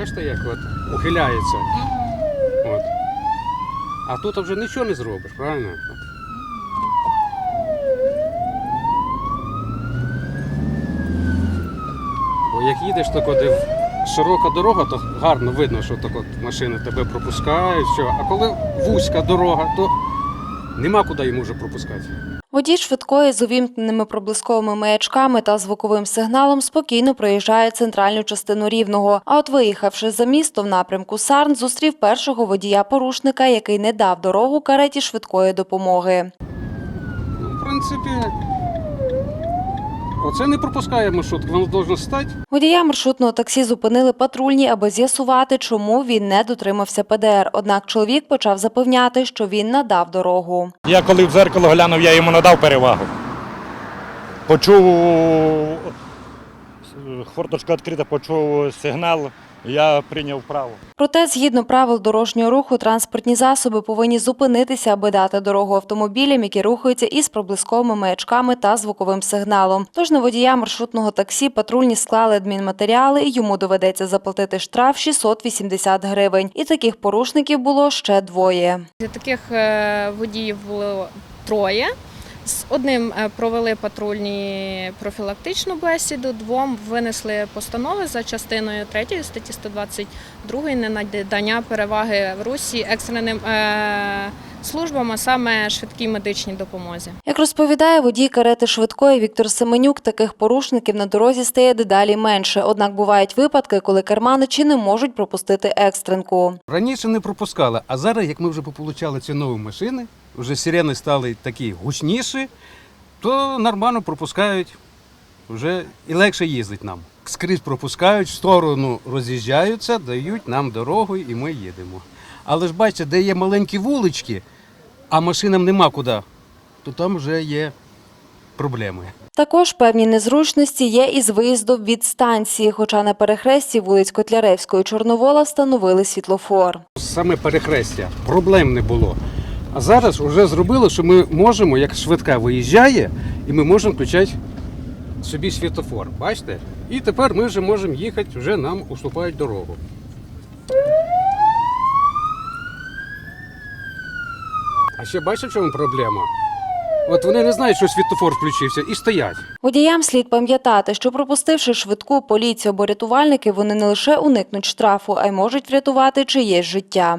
бачите, як от ухиляється. От. А тут вже нічого не зробиш, правильно? Бо як їдеш так от, де широка дорога, то гарно видно, що так от машини тебе пропускають. Що. А коли вузька дорога, то нема куди їм уже пропускати. Водій швидкої з увімкненими проблисковими маячками та звуковим сигналом спокійно проїжджає центральну частину Рівного. А от виїхавши за місто в напрямку Сарн, зустрів першого водія-порушника, який не дав дорогу кареті швидкої допомоги. В принципі, оце не пропускає маршрут, воно повинно стати. Водія маршрутного таксі зупинили патрульні, аби з'ясувати, чому він не дотримався ПДР. Однак чоловік почав запевняти, що він надав дорогу. Я коли в дзеркало глянув, я йому надав перевагу. Почув, хворточка відкрита, почув сигнал, я прийняв право. Проте, згідно правил дорожнього руху, транспортні засоби повинні зупинитися, аби дати дорогу автомобілям, які рухаються із проблисковими маячками та звуковим сигналом. Тож на водія маршрутного таксі патрульні склали адмінматеріали, і йому доведеться заплатити штраф 680 гривень. І таких порушників було ще двоє. Таких е, водіїв було троє. З одним е, провели патрульні профілактичну бесіду, двом винесли постанови за частиною 3 статті 122 ненадання переваги в Русі екстреним е, службам, а саме швидкій медичній допомозі. Як розповідає водій карети швидкої Віктор Семенюк, таких порушників на дорозі стає дедалі менше. Однак бувають випадки, коли керманичі не можуть пропустити екстренку. Раніше не пропускали, а зараз, як ми вже получали ці нові машини, вже сирени стали такі гучніші, то нормально пропускають, вже і легше їздить нам. Скрізь пропускають, в сторону роз'їжджаються, дають нам дорогу і ми їдемо. Але ж бачите, де є маленькі вулички, а машинам нема куди, то там вже є проблеми. Також певні незручності є із виїздом від станції, хоча на перехресті вулиць Котляревської Чорновола встановили світлофор. Саме перехрестя проблем не було. А зараз вже зробили, що ми можемо, як швидка виїжджає, і ми можемо включати собі світофор. Бачите? І тепер ми вже можемо їхати, вже нам уступають дорогу. А ще бачиш, в чому проблема? От вони не знають, що світофор включився, і стоять. Водіям слід пам'ятати, що пропустивши швидку поліцію або рятувальники, вони не лише уникнуть штрафу, а й можуть врятувати чиєсь життя.